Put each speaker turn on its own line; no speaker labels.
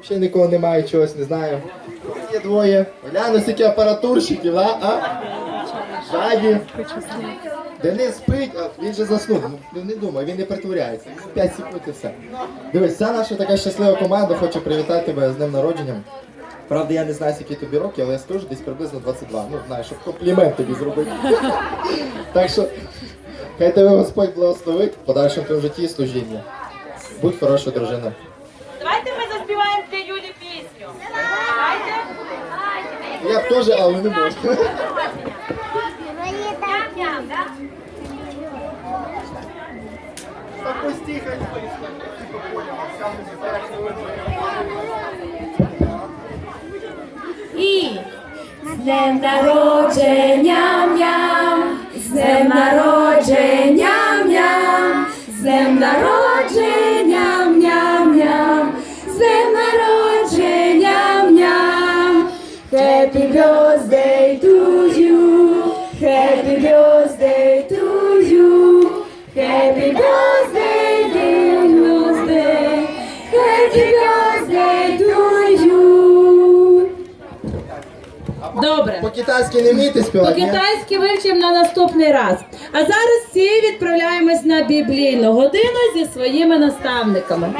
Взагалі нікого немає, чогось не знаю. Є двоє. Гляну, скільки апаратурщиків, а? а? Ззаді. Денис спить, а він же заснув. Ну не думай, він не притворяється. 5 секунд і все. Дивись, ця наша така щаслива команда хоче привітати тебе з днем народження. Правда, я не знаю, скільки тобі років, але я скажу десь приблизно 22. Ну, знаєш, щоб комплімент тобі зробити. Так що, хай тебе Господь благословить в подальшому твоєму житті і служінні. Будь хорошою дружиною.
Давайте ми заспіваємо
Я б теж, але не можу.
Ням-ням, да?
Так ось.
І з днем народження ням, з днем народження ням, з днем народження Happy birthday to you, happy birthday to you, happy birthday, dear birthday, happy birthday to you. Добре.
По-китайськи не вмієте співати? ні?
По-китайськи вивчимо на наступний раз. А зараз всі відправляємось на біблійну годину зі своїми наставниками.